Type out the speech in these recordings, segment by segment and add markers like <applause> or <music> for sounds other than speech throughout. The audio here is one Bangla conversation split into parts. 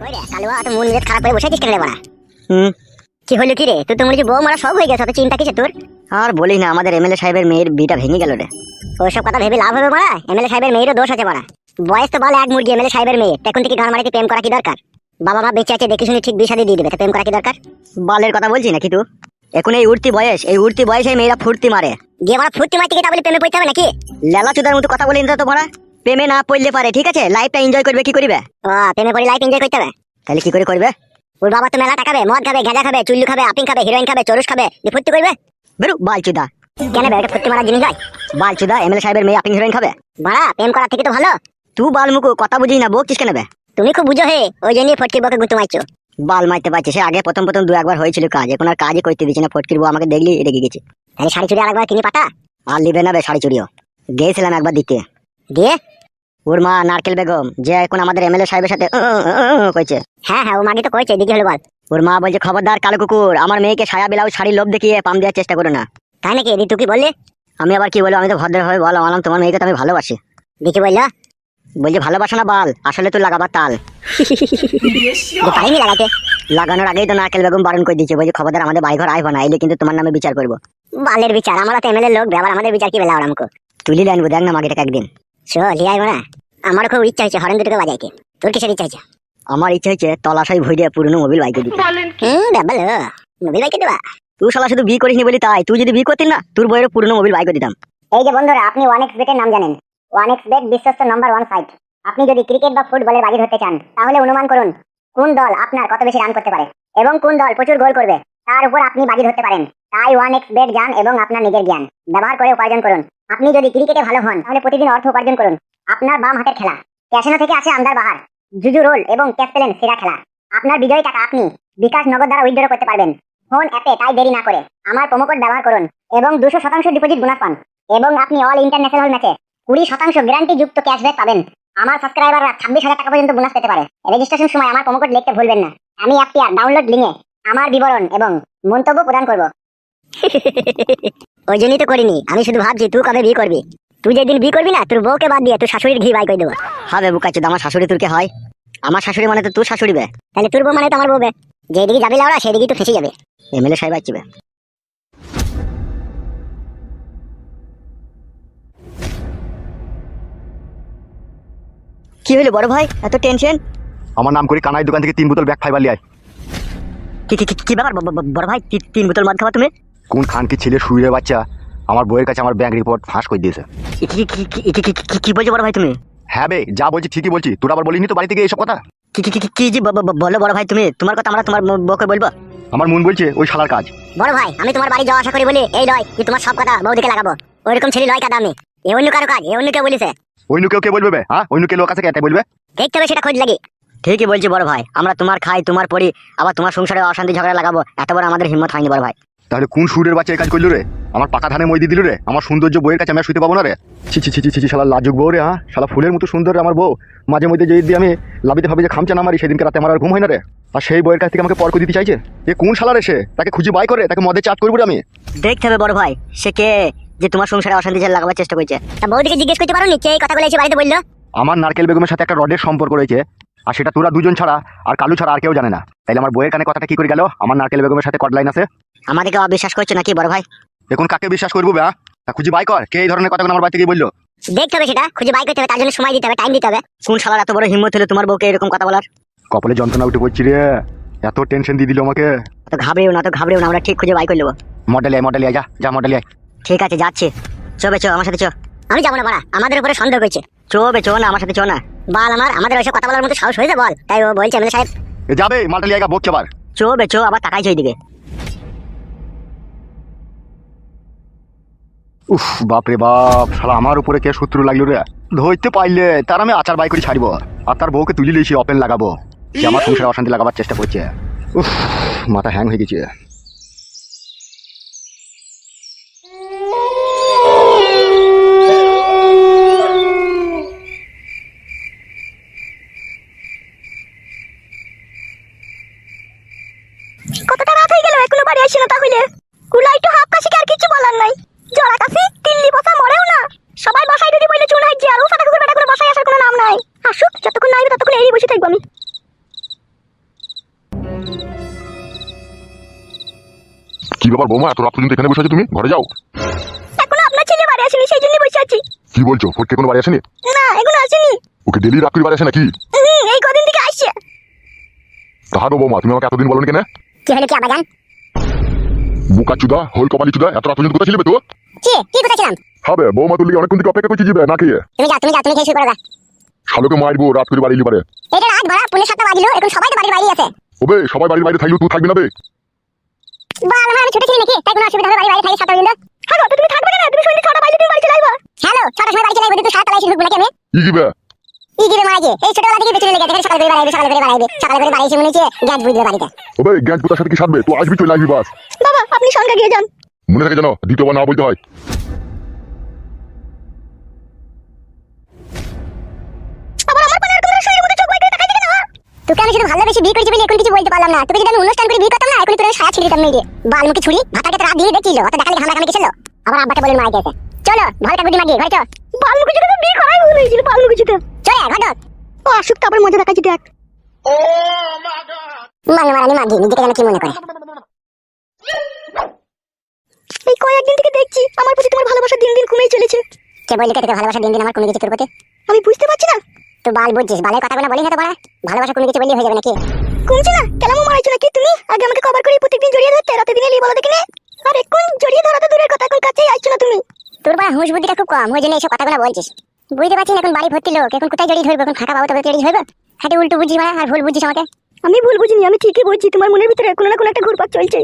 কই রে কালুয়া তো মন মেজাজ খারাপ করে বসে আছিস কেন রে বড়া? হুম? কি হলো কি রে? তুই তো মনে হচ্ছে বউ মারা সব হয়ে গেছে অত চিন্তা কিসে তোর? আর বলিস না আমাদের এমএলএ সাহেবের মেয়ের বিটা ভেঙে গেল রে। ওইসব কথা ভেবে লাভ হবে মারা? এমএলএ সাহেবের মেয়েরও দোষ আছে মারা। বয়স তো বলে এক মুরগি এমএলএ সাহেবের মেয়ে। তখন থেকে গান মারিতে প্রেম করা কি দরকার? বাবা মা বেঁচে আছে দেখে শুনে ঠিক বিষাদি দিয়ে দেবে তা প্রেম করা কি দরকার? বালের কথা বলছি নাকি তুই? এখন এই উঠতি বয়স এই উঠতি বয়সে মেয়েরা ফুর্তি মারে। গিয়ে মারা ফুর্তি মারতে গিয়ে তা বলে প্রেমে পড়তে হবে নাকি? লেলা চুদার মতো কথা বলি না তো তোমরা প্রেমে না পড়লে পারে ঠিক আছে? লাইফটা এনজয় করবে কি করবে? ও প্রেমে পড়ে লাইফ এনজয় করতে হবে। তাহলে কি করে করবে? ওর বাবা তো মেলা টাকাবে মদ খাবে গাঁজা খাবে চুল্লু খাবে আপিং খাবে হিরোইন খাবে চরুস খাবে। দিয়ে ফুর্তি করবে? বেরু বালচুদা। কেন বে এটা ফুর্তি মারার জিনিস হয় বালচুদা এমএলএ সাহেবের মেয়ে আপনি হিরোইন খাবে? বাড়া প্রেম করার থেকে তো ভালো। তুই বালমুকু কথা বুঝি না বকছিস কেন বে? তুমি খুব বুঝো হে ওই জন্যই ফটকি বকে গুঁতো মারছো। বাল মারতে পারছিস সে আগে প্রথম প্রথম দু একবার হয়েছিল কাজ এখন আর কাজই করতে দিচ্ছে না ফটকির বউ আমাকে দেখলি রেগে গেছে। তাহলে শাড়ি চুড়ি আরেকবার কিনি পাতা? আর লিবে না বে শাড়ি চুরিও গিয়েছিলাম একবার দিতে। দিয়ে ওর মা নারকেল বেগম যে এখন আমাদের এমএলএ সাহেবের সাথে কইছে। হ্যাঁ হ্যাঁ ও মাগে তো কইছে দিকে হলো বল। ওর মা বলছে খবরদার কালো কুকুর আমার মেয়েকে সায়া ব্লাউজ শাড়ি লোভ দেখিয়ে পাম দেওয়ার চেষ্টা করো না। তাই নাকি? দি তুই কি বললি? আমি আবার কি বলব আমি তো ভদ্রভাবে বলো আমার তোমার মেয়েকে তো আমি ভালোবাসি। দেখি বলল। বলছি ভালোবাসা না বাল আসলে তুই লাগাবার তাল। <laughs> পারিনি লাগাইতে লাগানোর আগেই তো নারকেল বেগম বারণ করে দিয়েছে। বলছে খবরদার আমাদের বাড়ি ঘর আইব না আইলে কিন্তু তোমার নামে বিচার করব। বালের বিচার আমরা তো এমএলএ লোক আবার আমাদের বিচার কি বেলা ওরা আমাকে? তুলি আনব দেখ না মাগেটাকে একদিন। লিয়াই আমার খুব ইচ্ছা হরেন দুটোকে বাজাইতে। তোর কিসের ইচ্ছা হচ্ছে আমার ইচ্ছা হচ্ছে তলাশাই ভুইরে পুরনো মোবিল বাইকে দিতে। হুম মোবিল বাইকে দেবা? তুই শালা শুধু বিয়ে করিসনি বলি তাই। তুই যদি বিয়ে করতিস না তোর বইয়ের পুরনো মোবিল বাইকে দিতাম। এই যে বন্ধুরা আপনি ওয়ান এক্স বেটের নাম জানেন। ওয়ান এক্স বেট বিশ্বস্ত নম্বর ওয়ান সাইট আপনি যদি ক্রিকেট বা ফুটবলের বাজি ধরতে চান তাহলে অনুমান করুন কোন দল আপনার কত বেশি রান করতে পারে এবং কোন দল প্রচুর গোল করবে। তার উপর আপনি বাজি ধরতে পারেন। তাই ওয়ান এক্স বেট যান এবং আপনার নিজের জ্ঞান। ব্যবহার করে উপার্জন করুন। আপনি যদি ক্রিকেটে ভালো হন, তাহলে প্রতিদিন অর্থ উপার্জন করুন। আপনার বাম হাতের খেলা। ক্যাসিনো থেকে আসে আমদার বাহার, জুজু রোল এবং ক্যাপ্টেলেন সেরা খেলা। আপনার বিজয়ী টাকা আপনি বিকাশ নগদ দ্বারা উইথড্র করতে পারবেন। ফোন অ্যাপে তাই দেরি না করে। আমার প্রোমোকোড ব্যবহার করুন এবং দুশো শতাংশ ডিপোজিট বোনাস পান। এবং আপনি অল ইন্টারন্যাশনাল ম্যাচে কুড়ি শতাংশ গ্যারান্টি যুক্ত ক্যাশব্যাক পাবেন। আমার সাবস্ক্রাইবাররা ছাব্বিশ হাজার টাকা পর্যন্ত বোনাস পেতে পারে। রেজিস্ট্রেশন সময় আমার প্রোমোকোড লিখতে ভুলবেন না। আমি অ্যাপটি আর ডাউনলোড লিঙ্কে আমার বিবরণ এবং মন্তব্য প্রদান করব। ওই জন্যই তো করিনি। আমি শুধু ভাবছি তুই কবে বিয়ে করবি? তুই যেদিন বিয়ে করবি না তোর বউকে বাদ দিয়ে তোর শাশুড়ির ঘি বাই করে দেবো। হবে বুকাচ্ছে আমার শাশুড়ি তোর কে হয়? আমার শাশুড়ি মানে তো তোর শাশুড়ি বে। তাহলে তোর বউ মানে তো আমার বউ বে। যেদিকে যাবি লাউড়া সেদিকেই তো ফেসে যাবে। এমএলএ সাহেব আসছিবে কি হলো বড় ভাই? এত টেনশন আমার নাম করে কানাই দোকান থেকে তিন বোতল ব্যাগ ফাইবার লিয়াই কি কি কি- কি ব্যাপার বড় ভাই? তিন বোতল মদ খাওয়া তুমি? কোন খান কি ছেলে শুয়ে বাচ্চা আমার বইয়ের কাছে আমার ব্যাংক রিপোর্ট ফাঁস করে দিয়েছে। কি কি- কি- কি- কি- কি- কি- কি বলছো বড় ভাই তুমি? হ্যাঁ বে যা বলছি ঠিকই বলছি। তোর আবার বলিনি তো বাড়ি থেকে এইসব কথা? কি কি- কি- কি ব- বলো বড় ভাই তুমি তোমার কথা আমরা তোমার বউকে বলব। আমার মন বলছে ওই শালার কাজ। বড় ভাই আমি তোমার বাড়ি যাওয়া আশা করি বলি এই লয় যে তোমার সব কথা বৌদিকে লাগাবো। ওইরকম ছেলে লয় কাদা আমি। এ অন্য কারও কাজ এ অন্য কেউ বলিছে। অন্য কেউ কে বলবে হ্যাঁ? অন্য কেউ লোক আছে কে বলবে? দেখতে হবে সেটা খোঁজ লাগি। ঠিকই বলছি বড় ভাই আমরা তোমার খাই তোমার পড়ি আবার তোমার সংসারে অশান্তি ঝগড়া লাগাবো এত বড় আমাদের হিম্মত হয়নি বড় ভাই। তাহলে কোন সুরের বাচ্চা এই কাজ করল রে? আমার পাকা ধানে মই দিয়ে দিল রে? আমার সৌন্দর্য বইয়ের কাছে আমি শুতে পাবো না রে? ছি ছি ছি ছি ছি শালা লাজুক বউ রে হ্যাঁ? শালা ফুলের মতো সুন্দর রে আমার বউ। মাঝে মধ্যে যদি দিয়ে আমি লাভিতে ভাবি যে খামচা না মারি সেদিনকে রাতে আমার আর ঘুম হয় না রে? আর সেই বইয়ের কাছ থেকে আমাকে পর করে দিতে চাইছে? এ কোন শালা রে সে? তাকে খুঁজে বাই করে তাকে মদে চাট করব রে আমি। দেখতে হবে বড় ভাই সে কে যে তোমার সংসারে অশান্তি ঝাল লাগাবার চেষ্টা করছে। তা বৌদিকে জিজ্ঞেস করতে পারো নিচে এই কথাগুলো এসে বাড়িতে বলল? আমার নারকেল বেগমের সাথে একটা রডের সম্পর্ক রয়েছে। আর সেটা তোরা দুজন ছাড়া আর কালু ছাড়া আর কেউ জানে না। তাইলে আমার বইয়ের কানে কথাটা কি করে গেল? আমার নারকেল বেগমের সাথে কট লাইন আছে? আমাদেরকে অবিশ্বাস করছ নাকি বড় ভাই? এখন কাকে বিশ্বাস করব ব্যা তা খুঁজে বাই কর কে এই ধরনের কথাগুলো আমার বাড়িতে গিয়ে বলল? দেখতে হবে সেটা খুঁজে বাই করতে হবে তার জন্য সময় দিতে হবে টাইম দিতে হবে। কোন শালার এত বড় হিম্মত হলো তোমার বউকে এরকম কথা বলার। কপালে যন্ত্রণা উঠে পড়ছি রে। এত টেনশন দিয়ে দিল আমাকে। এত ঘাবড়েও না তো ঘাবড়েও না আমরা ঠিক খুঁজে বাই করে নেব। মডেল মডেল যা যা মডেল ঠিক আছে যাচ্ছি। চো বে চো আমার সাথে চো। আমি যাব না বাড়া আমাদের উপরে সন্দেহ করছে। চো বে চো না আমার সাথে চো না। বল আমার আমাদের ওইসব কথা বলার মতো সাহস হয়েছে বল। তাই ও বলছে এমএলএ সাহেব। এ যাবে মডেল আয় বকছে আবার। চো বে চো আবার তাকাই চাই দিকে উফ বাপরে বাপ শালা আমার উপরে কে শত্রু লাগল রে? ধরতে পাইলে তার আমি আচার বাই করে ছাড়বো। আর তার বউকে তুলি লিয়েছি ওপেন লাগাবো। সে আমার সংসারে অশান্তি লাগাবার চেষ্টা করছে। উফ মাথা হ্যাং হয়ে গেছে। বৌমা এত রাত পর্যন্ত এখানে বসে আছো তুমি? ঘরে যাও। এখনও আপনার ছেলে বাড়ি আসেনি সেই জন্য বসে আছি। কি বলছো? ফটকে কোনো বাড়ি আসেনি? না এখনও আসেনি। ওকে ডেলি রাত করে বাড়ি আসে নাকি? এই কদিন থেকে আসছে। তাহার বৌমা তুমি আমাকে এতদিন বলো কেন? কি হলো কি আবাজান বুকা চুদা হোল কপালি চুদা এত রাত পর্যন্ত কোথায় ছিলে তো? কি? কি কোথাছিলাম হবে বৌমা তুলি অনেকক্ষণ থেকে অপেক্ষা করছি যাবে না খেয়ে। তুমি যাও তুমি যাও তুমি খেয়ে করো গা। শালোকে মারবো রাত করে বাড়ি পারে। এটা রাত ভরা পুনে সাতটা বাজিলো এখন সবাই তো বাড়ির বাইরে আছে। ওবে সবাই বাড়ির বাইরে থাকলেও তুই থাকবি না বে। বাল আমার আমি ছোট ছিলি নাকি? তাই কোনো অসুবিধা হবে? বাড়ি বাইরে থাকি সাতটা পর্যন্ত হ্যালো তো তুমি থাকবে না তুমি সন্ধ্যে ছটা বাজে তুমি বাড়ি চলে আসবা? হ্যালো ছটার সময় বাড়ি চলে আসবে তুই সাতটা বাজে ঢুকবো নাকি আমি? ইগিবে বে ই দিবে মারা যে এই ছোটবেলা থেকে পেছনে লেগে আছে সকালে করে বাড়াইবে সকালে করে বাড়াইবে সকালে করে বাড়ি এসে মনে হচ্ছে গ্যাস বুঝবে বাড়িতে। ওবে গ্যাস পুতার সাথে কি সাধবে? তুই আসবি চলে আসবি বাস। বাবা আপনি সঙ্গে গিয়ে যান। মনে থাকে জানো দ্বিতীয়বার না বলতে হয়। তোকে আমি শুধু ভালোবেসে বিয়ে করেছি বলে এখন কিছু বলতে পারলাম না। তোকে যদি আমি অনুষ্ঠান করে বিয়ে করতাম না এখন তোর সায়া ছিঁড়ে দিতাম মেয়ে বাল মুখে ছুরি ভাতাকে তো রাত দিয়ে দেখছিল অত দেখালে ঘামা ঘামে গেছিল আবার আব্বাকে বলে মারা গেছে চলো ভালো গুটি মাগি ঘরে চল বাল মুখে ছুরি বিয়ে করাই ভুল হয়েছিল বাল মুখে ছুরি চলে ঘটক। ও আসুক তারপর মজা দেখাচ্ছি দেখ। ও মানে মারানি মাগি নিজেকে যেন কি মনে করে। এই কয়েকদিন থেকে দেখছি আমার প্রতি তোমার ভালোবাসা দিন দিন কমেই চলেছে। কে বললি কে তোকে ভালোবাসা দিন দিন আমার কমে গেছে তোর প্রতি? আমি বুঝতে পারছি না। তো বাল বুঝছিস বালের কথা বলে হতে পারে? ভালোবাসা কমে গেছে বললি হয়ে যাবে নাকি? কমছে না কেলামো মারাইছো নাকি তুমি? আগে আমাকে কভার করে প্রত্যেকদিন জড়িয়ে ধরতে রাতে দিনে লিয়ে বলো দেখি না। আর এখন জড়িয়ে ধরা তো দূরের কথা এখন কাছেই আসছো না তুমি? তোর বা হুঁশ বুদ্ধিটা খুব কম ওই জন্য এইসব কথাগুলো বলছিস। বুঝতে পারছি না এখন বাড়ি ভর্তি লোক এখন কোথায় জড়িয়ে ধরবো এখন ফাঁকা পাবো তবে জড়িয়ে ধরবো? হাতে উল্টো বুঝি মারা আর ভুল বুঝিস আমাকে? আমি ভুল বুঝিনি আমি ঠিকই বুঝছি তোমার মনের ভিতরে কোনো না কোনো একটা ঘুরপাক চলছে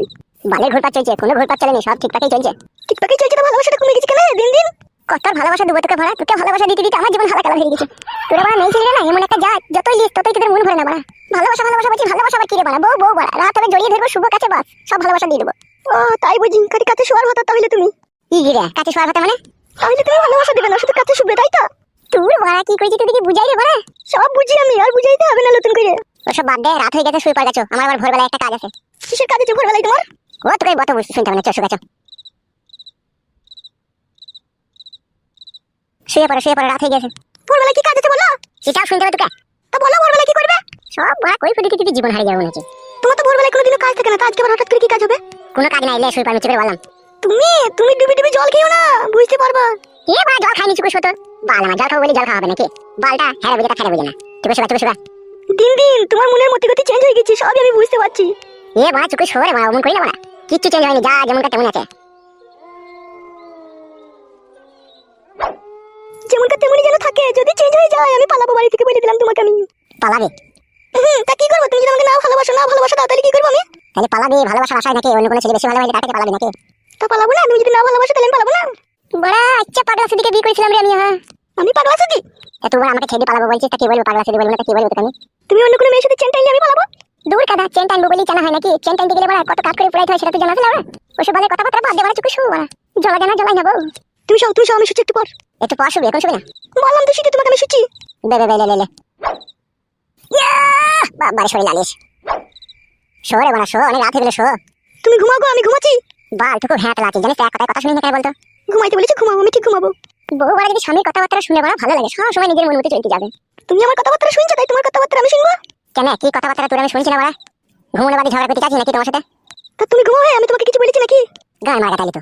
বালের ঘুরপাক চলছে কোনো ঘুরপাক চলেনি সব ঠিকঠাকই চলছে। ঠিকঠাকই চলছে তো ভালোবাসাটা কমে গেছে কেন? দিন দিন? কত ভালোবাসা দেবো তোকে ভরা তোকে ভালোবাসা দিতে দিতে আমার জীবন হালাকালা হয়ে গেছে। তোরা বাড়া মেয়ে ছিলি না এমন একটা যা যতই লিস ততই তোদের মন ভরে না বাড়া। ভালোবাসা ভালোবাসা বলছি ভালোবাসা আবার কিরে বাড়া? বউ বউ বাড়া। রাত হবে জড়িয়ে ধরবো শুভ কাছে বাস সব ভালোবাসা দিয়ে দেবো। ও তাই বুঝি কাটি কাছে শোয়ার হতো তাহলে তুমি। ই গিরে কাছে শোয়ার হতো মানে? তাহলে তুমি ভালোবাসা দেবে না শুধু কাছে শুবে তাই তো? তোর বাড়া কি করেছি তুই কি বুঝাই রে বাড়া? সব বুঝি আমি আর বুঝাইতে হবে না নতুন করে। ওসব বাদ দে রাত হয়ে গেছে শুয়ে পড়ে গেছো। আমার আবার ভোরবেলায় একটা কাজ আছে। কিসের কাজ আছে ভোরবেলায় তোমার? ও তোকে বত বুঝতে শুনতে হবে না চো শুয়ে গেছো শুয়ে পড়ে শুয়ে পড়ে রাত হয়ে গেছে। ভোরবেলা কি কাজ আছে বলো? সেটাও শুনতে হবে তোকে? তা বলো ভোরবেলা কি করবে? সব বাড়া কই ফুটি কিছু জীবন হারিয়ে যাবে নাকি তোমার তো ভোরবেলায় কোনোদিনও কাজ থাকে না তা আজকে আবার হঠাৎ করে কি কাজ হবে? কোনো কাজ নাই এলে শুয়ে পড়ে চেপে বললাম। তুমি তুমি ডুবি ডুবি জল খেও না বুঝতে পারবা? কে বা জল খাইনি চুকুস হতো বাল আমার জল খাব বলে জল খাওয়া হবে নাকি? বালটা হ্যাঁ বুঝে তা খেয়ে বুঝে না। চুকুস শুকা চুকুস শুকা দিন দিন তোমার মনের মতি গতি চেঞ্জ হয়ে গেছে সবই আমি বুঝতে পারছি। এ বাড়া চুকুস সরে বাড়া অমন করি না কিচ্ছু চেঞ্জ হয়নি যা যেমন কা তেমন আছে। যেমন কা তেমনই যেন থাকে। যদি চেঞ্জ হয়ে যায় আমি পালাবো বাড়ি থেকে বলে দিলাম তোমাকে আমি। পালাবে? হুম তা কি করব? তুমি যদি আমাকে না ভালোবাসো না ভালোবাসো দাও তাহলে কি করব আমি? তাহলে পালাবে ভালোবাসার আশায় নাকি অন্য কোনো ছেলে বেশি ভালোবাসে তাকে পালাবে নাকি? তা পালাবো না তুমি যদি না ভালোবাসো তাহলে আমি পালাবো না। বড়া আচ্ছা পাগলা সুদিকে বিয়ে করেছিলাম রে আমি হ্যাঁ। আমি পাগলা সুদি তা তুই আমাকে ছেড়ে পালাবো বলছিস তা কি বলব পাগলা সুদি বলব না তা কি বলব তুমি তুমি অন্য কোনো মেয়ের সাথে চেন টাইলে আমি পালাবো? দূর কাদা চেন টাইনবো বলেই জানা হয় নাকি? চেন টাইনতে গেলে বড়া কত কাজ করে পড়াইতে হয় সেটা তো জানা ছিল না ওসব বলে কথাবার্তা বাদ দেওয়ার চুকু শু বড়া। জলা জানা জলাই নেব? তুমি সব তুমি সব আমি শুচ্ছি একটু পর। একটু পর শুবি এখন শুবি না? বললাম তো শুতে তোমাকে আমি শুচ্ছি। বে বে বে লে লে! বাবারে শরীর লালিস শো রে বানা শো অনেক রাত হয়ে গেলে শো। তুমি ঘুমাও গো আমি ঘুমাচ্ছি। বাল টুকু হ্যাঁ লাচি জানিস এক কথায় কথা শুনি না কেন বলতো? ঘুমাইতে বলেছি ঘুমাবো আমি ঠিক ঘুমাবো। বউ বাড়া যদি স্বামীর কথাবার্তা শুনে বড় ভালো লাগে। সব সময় নিজের মন মতো চলতে যাবে। তুমি আমার কথাবার্তা শুনছো তাই তোমার কথাবার্তা আমি শুনব? কেন কি কথাবার্তা তোর আমি শুনছি না বড়া ঘুমোনো বাড়ি ঝগড়া করতে চাচ্ছি নাকি তোমার সাথে? তো তুমি ঘুমাও হ্যাঁ আমি তোমাকে কিছু বলেছি নাকি? গান মারা তাহলে তো।